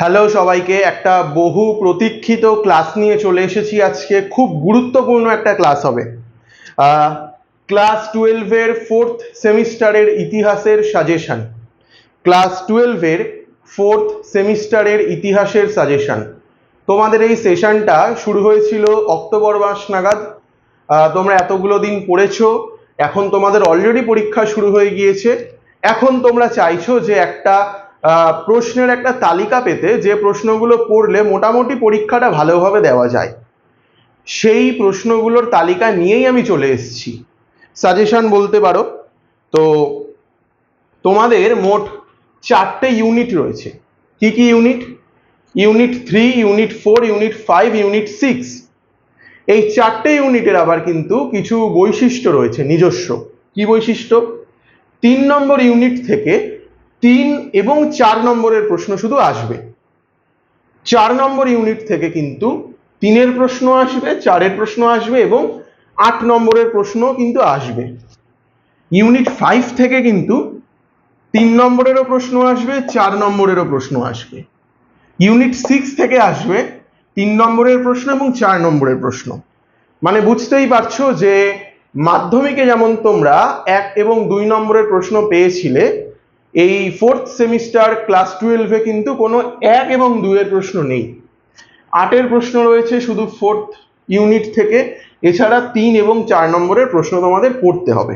Hello সবাইকে, একটা বহু প্রতীক্ষিত ক্লাস নিয়ে চলে এসেছি আজকে। খুব গুরুত্বপূর্ণ একটা ক্লাস হবে। ক্লাস টুয়েলভের ফোর্থ সেমিস্টারের ইতিহাসের সাজেশন ক্লাস টুয়েলভের ফোর্থ সেমিস্টারের ইতিহাসের সাজেশন তোমাদের এই সেশনটা শুরু হয়েছিল অক্টোবর মাস নাগাদ। তোমরা এতগুলো দিন পড়েছো। এখন তোমাদের অলরেডি পরীক্ষা শুরু হয়ে গিয়েছে। এখন তোমরা চাইছো যে একটা প্রশ্নের একটা তালিকা পেতে যে প্রশ্নগুলো পড়লে মোটামুটি পরীক্ষাটা ভালোভাবে দেওয়া যায়। সেই প্রশ্নগুলোর তালিকা নিয়েই আমি চলে এসেছি। সাজেশন বলতে পারো, তো তোমাদের মোট চারটে ইউনিট রয়েছে। কি কি unit unit three unit four unit five unit six এই চারটে ইউনিটের আবার কিন্তু কিছু বৈশিষ্ট্য রয়েছে, নিজস্ব। কি বৈশিষ্ট্য? তিন নম্বর ইউনিট থেকে তিন এবং চার নম্বরের প্রশ্ন শুধু আসবে। চার নম্বর ইউনিট থেকে কিন্তু তিনের প্রশ্ন আসবে, চারের প্রশ্ন আসবে এবং আট নম্বরের প্রশ্ন কিন্তু আসবে। ইউনিট ফাইভ থেকে কিন্তু তিন নম্বরেরও প্রশ্ন আসবে, চার নম্বরেরও প্রশ্ন আসবে। ইউনিট সিক্স থেকে আসবে তিন নম্বরের প্রশ্ন এবং চার নম্বরের প্রশ্ন। মানে বুঝতেই পারছ যে মাধ্যমিকে যেমন তোমরা এক এবং দুই নম্বরের প্রশ্ন পেয়েছিলে এই ফোর্থ সেমিস্টার ক্লাস টুয়েলভে কিন্তু কোনো এক এবং দুইয়ের প্রশ্ন নেই। আটের প্রশ্ন রয়েছে শুধু ফোর্থ ইউনিট থেকে, এছাড়া তিন এবং চার নম্বরের প্রশ্ন তোমাদের পড়তে হবে।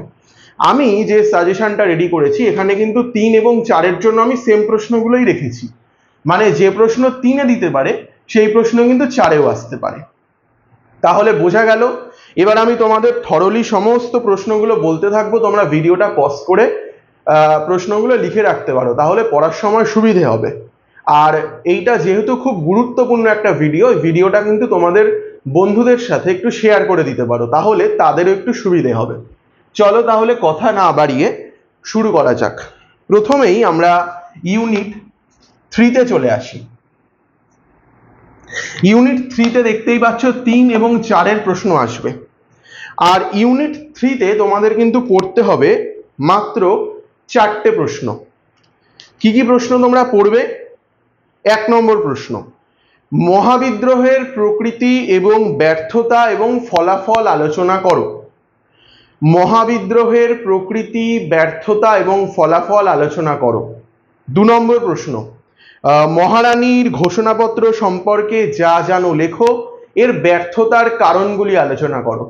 আমি যে সাজেশনটা রেডি করেছি, এখানে কিন্তু তিন এবং চারের জন্য আমি সেম প্রশ্নগুলোই রেখেছি। মানে যে প্রশ্ন তিনে দিতে পারে, সেই প্রশ্ন কিন্তু চারেও আসতে পারে। তাহলে বোঝা গেল। এবার আমি তোমাদের থরলি সমস্ত প্রশ্নগুলো বলতে থাকব, তোমরা ভিডিওটা পজ করে প্রশ্নগুলো লিখে রাখতে পারো, তাহলে পড়ার সময় সুবিধে হবে। আর এইটা যেহেতু খুব গুরুত্বপূর্ণ একটা ভিডিও ভিডিওটা কিন্তু তোমাদের বন্ধুদের সাথে একটু শেয়ার করে দিতে পারো, তাহলে তাদেরও একটু সুবিধে হবে। চলো তাহলে কথা না বাড়িয়ে শুরু করা যাক। প্রথমেই আমরা ইউনিট থ্রিতে চলে আসি। ইউনিট থ্রিতে দেখতেই পাচ্ছ তিন এবং চারের প্রশ্ন আসবে। আর ইউনিট থ্রিতে তোমাদের কিন্তু পড়তে হবে মাত্র চারটে প্রশ্ন। কি কি প্রশ্ন তোমরা পড়বে? এক নম্বর প্রশ্ন, মহাবিদ্রোহের প্রকৃতি এবং ব্যর্থতা এবং ফলাফল আলোচনা করো। মহাবিদ্রোহের প্রকৃতি, ব্যর্থতা এবং ফলাফল আলোচনা করো। দু নম্বর প্রশ্ন মহারানীর ঘোষণাপত্র সম্পর্কে যা জানো লেখো, এর ব্যর্থতার কারণগুলি আলোচনা করো।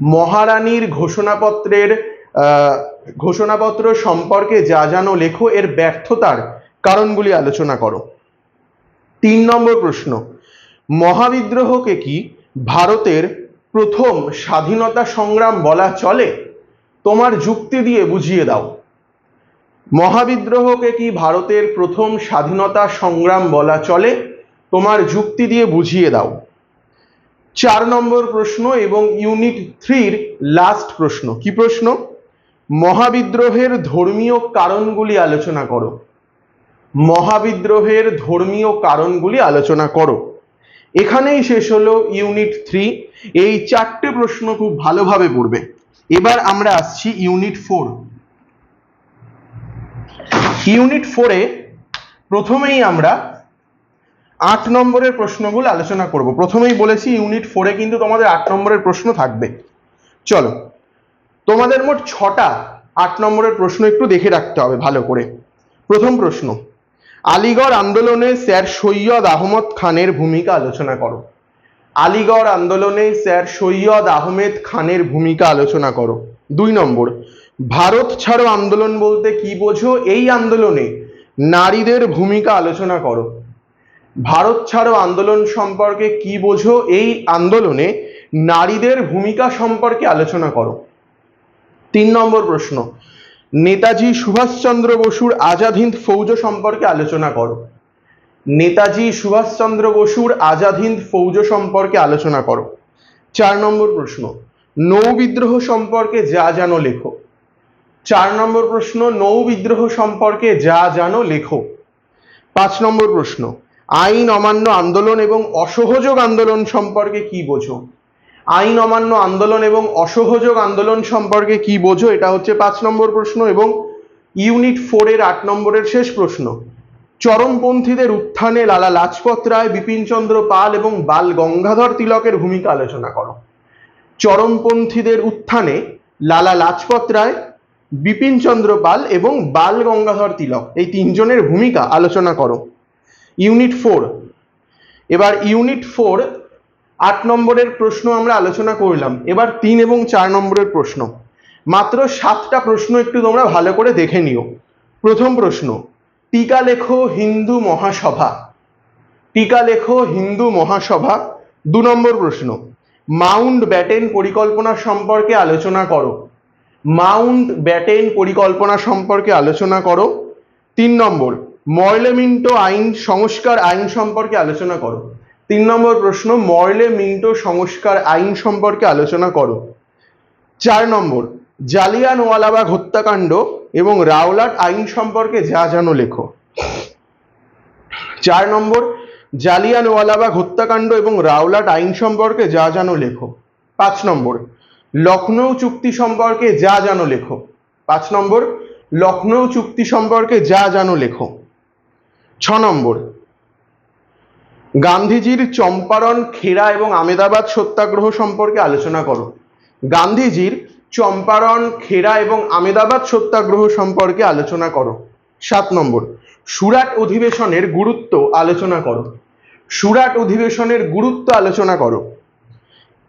মহারানীর ঘোষণাপত্রের ঘোষণাপত্র সম্পর্কে যা জানো লেখো, এর ব্যর্থতার কারণগুলি আলোচনা করো। তিন নম্বর প্রশ্ন, মহাবিদ্রোহকে কি ভারতের প্রথম স্বাধীনতা সংগ্রাম বলা চলে? তোমার যুক্তি দিয়ে বুঝিয়ে দাও। মহাবিদ্রোহকে কি ভারতের প্রথম স্বাধীনতা সংগ্রাম বলা চলে? তোমার যুক্তি দিয়ে বুঝিয়ে দাও। চার নম্বর প্রশ্ন এবং ইউনিট থ্রির লাস্ট প্রশ্ন, কি প্রশ্ন? মহাবিদ্রোহের ধর্মীয় কারণগুলি আলোচনা করো। মহাবিদ্রোহের ধর্মীয় কারণগুলি আলোচনা করো। এখানেই শেষ হলো ইউনিট থ্রি। এই চারটে প্রশ্ন খুব ভালোভাবে পড়বে। এবার আমরা আসছি ইউনিট ফোর। ইউনিট ফোরে প্রথমেই আমরা আট নম্বরের প্রশ্নগুলো আলোচনা করব। প্রথমেই বলেছি ইউনিট ফোরে কিন্তু তোমাদের আট নম্বরের প্রশ্ন থাকবে। চলো। তোমাদের মোট ছটা আট নম্বরের প্রশ্ন একটু দেখে রাখতে হবে ভালো করে। প্রথম প্রশ্ন, আলিগড় আন্দোলনে স্যার সৈয়দ আহমদ খানের ভূমিকা আলোচনা করো। আলিগড় আন্দোলনে স্যার সৈয়দ আহমেদ খানের ভূমিকা আলোচনা করো। দুই নম্বর, ভারত ছাড়ো আন্দোলন বলতে কি বোঝো? এই আন্দোলনে নারীদের ভূমিকা আলোচনা করো। ভারত ছাড়ো আন্দোলন সম্পর্কে কি বোঝো? এই আন্দোলনে নারীদের ভূমিকা সম্পর্কে আলোচনা করো। তিন নম্বর প্রশ্ন। নেতাজি সুভাষচন্দ্র বসুর আজাদ হিন্দ ফৌজ সম্পর্কে আলোচনা করো। নেতাজি সুভাষচন্দ্র বসুর আজাদ হিন্দ ফৌজ সম্পর্কে আলোচনা করো। চার নম্বর প্রশ্ন, নৌ বিদ্রোহ সম্পর্কে যা জানো লেখো। চার নম্বর প্রশ্ন, নৌ বিদ্রোহ সম্পর্কে যা জানো লেখো। পাঁচ নম্বর প্রশ্ন, আইন অমান্য আন্দোলন এবং অসহযোগ আন্দোলন সম্পর্কে কি বোঝো? আইন অমান্য আন্দোলন এবং অসহযোগ আন্দোলন সম্পর্কে কি বোঝো? এটা হচ্ছে পাঁচ নম্বর প্রশ্ন এবং ইউনিট ফোরের আট নম্বরের শেষ প্রশ্ন। চরমপন্থীদের উত্থানে লালা লাজপত রায় বিপিনচন্দ্র পাল এবং বাল গঙ্গাধর তিলকের ভূমিকা আলোচনা করো। চরমপন্থীদের উত্থানে লালা লাজপত রায় বিপিনচন্দ্র পাল এবং বাল গঙ্গাধর তিলক এই তিনজনের ভূমিকা আলোচনা করো। Unit four. এবার ইউনিট ফোর আট নম্বরের প্রশ্ন আমরা আলোচনা করলাম। এবার তিন এবং চার নম্বরের প্রশ্ন। মাত্র সাতটা প্রশ্ন একটু তোমরা ভালো করে দেখে নিও। প্রথম প্রশ্ন, টিকা লেখো হিন্দু মহাসভা। টিকা লেখো হিন্দু মহাসভা। দু নম্বর প্রশ্ন, মাউন্ট ব্যাটেন পরিকল্পনা সম্পর্কে আলোচনা করো। মাউন্ট ব্যাটেন পরিকল্পনা সম্পর্কে আলোচনা করো। তিন নম্বর মর্লে মিন্টো আইন, সংস্কার আইন সম্পর্কে আলোচনা করো। তিন নম্বর প্রশ্ন মর্লে মিন্টো সংস্কার আইন সম্পর্কে আলোচনা করো। চার নম্বর, জালিয়ানওয়ালাবাগ হত্যাকাণ্ড এবং রাওলাট আইন সম্পর্কে যা জানো লেখো। চার নম্বর, জালিয়ানওয়ালাবাগ হত্যাকাণ্ড এবং রাওলাট আইন সম্পর্কে যা জানো লেখো। পাঁচ নম্বর, লখনৌ চুক্তি সম্পর্কে যা জানো লেখো। পাঁচ নম্বর, লখনৌ চুক্তি সম্পর্কে যা জানো লেখো। ছ নম্বর গান্ধীজির চম্পারণ খেরা এবং আমেদাবাদ সত্যাগ্রহ সম্পর্কে আলোচনা করো। গান্ধীজির চম্পারণ খেরা এবং আমেদাবাদ সত্যাগ্রহ সম্পর্কে আলোচনা করো। সাত নম্বর, সুরাট অধিবেশনের গুরুত্ব আলোচনা করো। সুরাট অধিবেশনের গুরুত্ব আলোচনা করো।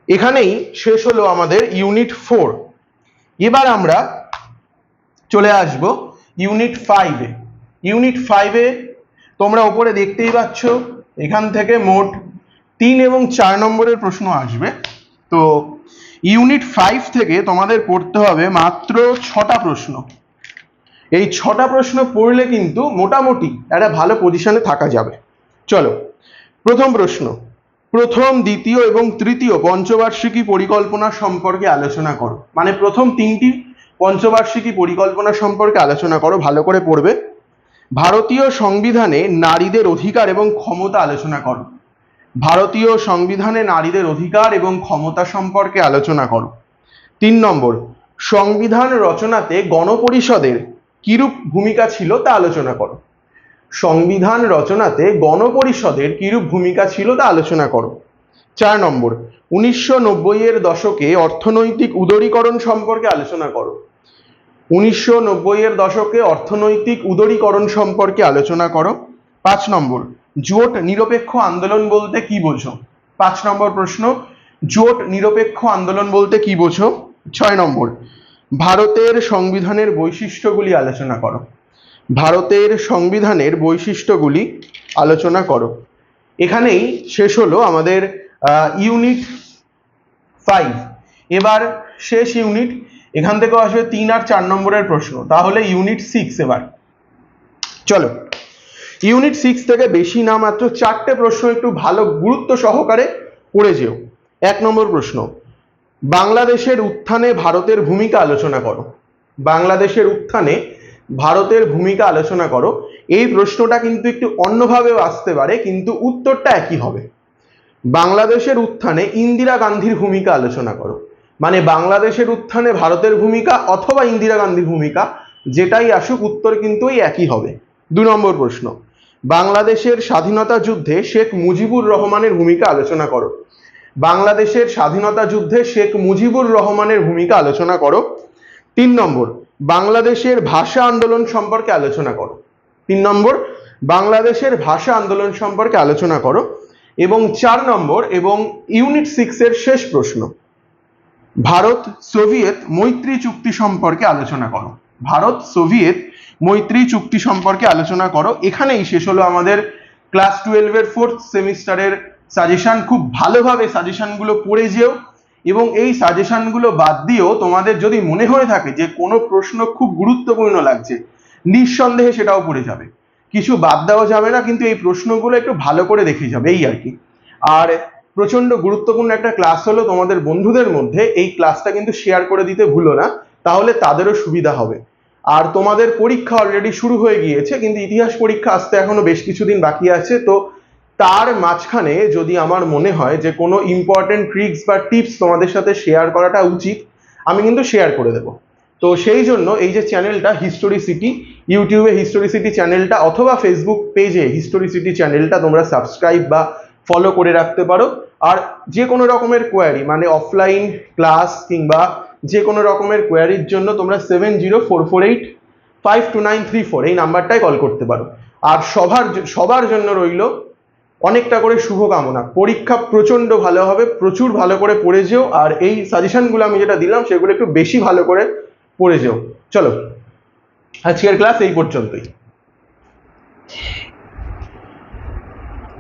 এখানেই শেষ হলো আমাদের ইউনিট ফোর। এবার আমরা চলে আসব ইউনিট ফাইভে। ইউনিট ফাইভে তোমরা ওপরে দেখতেই পাচ্ছ এখান থেকে মোট তিন এবং চার নম্বরের প্রশ্ন আসবে। তো ইউনিট ফাইভ থেকে তোমাদের পড়তে হবে মাত্র ছটা প্রশ্ন। এই ছটা প্রশ্ন পড়লে কিন্তু মোটামুটি একটা ভালো পজিশনে থাকা যাবে। চলো, প্রথম প্রশ্ন। প্রথম, দ্বিতীয় এবং তৃতীয় পঞ্চবার্ষিকী পরিকল্পনা সম্পর্কে আলোচনা করো। মানে প্রথম তিনটি পঞ্চবার্ষিকী পরিকল্পনা সম্পর্কে আলোচনা করো, ভালো করে পড়বে। ভারতীয় সংবিধানে নারীদের অধিকার এবং ক্ষমতা আলোচনা করো। ভারতীয় সংবিধানে নারীদের অধিকার এবং ক্ষমতা সম্পর্কে আলোচনা করো। তিন নম্বর, সংবিধান রচনাতে গণপরিষদের কিরূপ ভূমিকা ছিল তা আলোচনা করো। সংবিধান রচনাতে গণপরিষদের কিরূপ ভূমিকা ছিল তা আলোচনা করো। চার নম্বর, উনিশশো নব্বই এর দশকে অর্থনৈতিক উদারীকরণ সম্পর্কে আলোচনা করো। উনিশশো নব্বই এর দশকে অর্থনৈতিক উদরীকরণ সম্পর্কে আলোচনা করো। পাঁচ নম্বর, জোট নিরপেক্ষ আন্দোলন বলতে কি বোঝো? পাঁচ নম্বর প্রশ্ন, জোট নিরপেক্ষ আন্দোলন বলতে কি বোঝো? ছয় নম্বর, ভারতের সংবিধানের বৈশিষ্ট্যগুলি আলোচনা করো। ভারতের সংবিধানের বৈশিষ্ট্যগুলি আলোচনা করো। এখানেই শেষ হলো আমাদের ইউনিট ফাইভ এবার শেষ ইউনিট এখান থেকে আসবে তিন আর চার নম্বরের প্রশ্ন। তাহলে ইউনিট সিক্স এবার। চলো। ইউনিট সিক্স থেকে বেশি না মাত্র চারটে প্রশ্ন একটু ভালো গুরুত্ব সহকারে পড়ে যেও। এক নম্বর প্রশ্ন, বাংলাদেশের উত্থানে ভারতের ভূমিকা আলোচনা করো। বাংলাদেশের উত্থানে ভারতের ভূমিকা আলোচনা করো। এই প্রশ্নটা কিন্তু একটু অন্যভাবেও আসতে পারে, কিন্তু উত্তরটা একই হবে। বাংলাদেশের উত্থানে ইন্দিরা গান্ধীর ভূমিকা আলোচনা করো। মানে বাংলাদেশের উত্থানে ভারতের ভূমিকা অথবা ইন্দিরা গান্ধীর ভূমিকা, যেটাই আসুক, উত্তর কিন্তু ওই একই হবে। দু নম্বর প্রশ্ন। বাংলাদেশের স্বাধীনতা যুদ্ধে শেখ মুজিবুর রহমানের ভূমিকা আলোচনা করো। বাংলাদেশের স্বাধীনতা যুদ্ধে শেখ মুজিবুর রহমানের ভূমিকা আলোচনা করো। তিন নম্বর, বাংলাদেশের ভাষা আন্দোলন সম্পর্কে আলোচনা করো। তিন নম্বর, বাংলাদেশের ভাষা আন্দোলন সম্পর্কে আলোচনা করো। এবং চার নম্বর এবং ইউনিট সিক্স এর শেষ প্রশ্ন। ভারত সোভিয়েত মৈত্রী চুক্তি সম্পর্কে আলোচনা করো। ভারত সোভিয়েত মৈত্রী চুক্তি সম্পর্কে আলোচনা করো। এখানেই শেষ হলো আমাদের ক্লাস টুয়েলভের ফোর্থ সেমিস্টারের সাজেশন খুব ভালোভাবে সাজেশনগুলো পড়ে যেও এবং এই সাজেশনগুলো বাদ দিয়েও তোমাদের যদি মনে হয়ে থাকে যে কোনো প্রশ্ন খুব গুরুত্বপূর্ণ লাগছে, নিঃসন্দেহে সেটাও পড়ে যাবে। কিছু বাদ দেওয়া যাবে না, কিন্তু এই প্রশ্নগুলো একটু ভালো করে দেখে যাবে, এই আর কি। আর প্রচণ্ড গুরুত্বপূর্ণ একটা ক্লাস হলো তোমাদের বন্ধুদের মধ্যে। এই ক্লাসটা কিন্তু শেয়ার করে দিতে ভুলো না, তাহলে তাদেরও সুবিধা হবে। আর তোমাদের পরীক্ষা অলরেডি শুরু হয়ে গিয়েছে, কিন্তু ইতিহাস পরীক্ষা আসতে এখনও বেশ কিছুদিন বাকি আছে। তো তার মাঝখানে যদি আমার মনে হয় যে কোনো ইম্পর্টেন্ট ট্রিক্স বা টিপস তোমাদের সাথে শেয়ার করাটা উচিত, আমি কিন্তু শেয়ার করে দেব। তো সেই জন্য এই যে চ্যানেলটা হিস্টোরি সিটি ইউটিউবে হিস্টোরিসিটি চ্যানেলটা অথবা ফেসবুক পেজে হিস্টোরিসিটি চ্যানেলটা তোমরা সাবস্ক্রাইব বা ফলো করে রাখতে পারো। আর যে কোনো রকমের কোয়ারি মানে অফলাইন ক্লাস কিংবা যে কোনো রকমের কোয়ারির জন্য তোমরা seven zero four four eight five two nine three four এই নাম্বারটায় কল করতে পারো। আর সবার সবার জন্য রইল অনেকটা করে শুভকামনা। পরীক্ষা প্রচণ্ড ভালো হবে, প্রচুর ভালো করে পড়ে যেও, আর এই সাজেশনগুলো আমি যেটা দিলাম সেগুলো একটু বেশি ভালো করে পড়ে যেও। চলো, আজকের ক্লাস এই পর্যন্তই।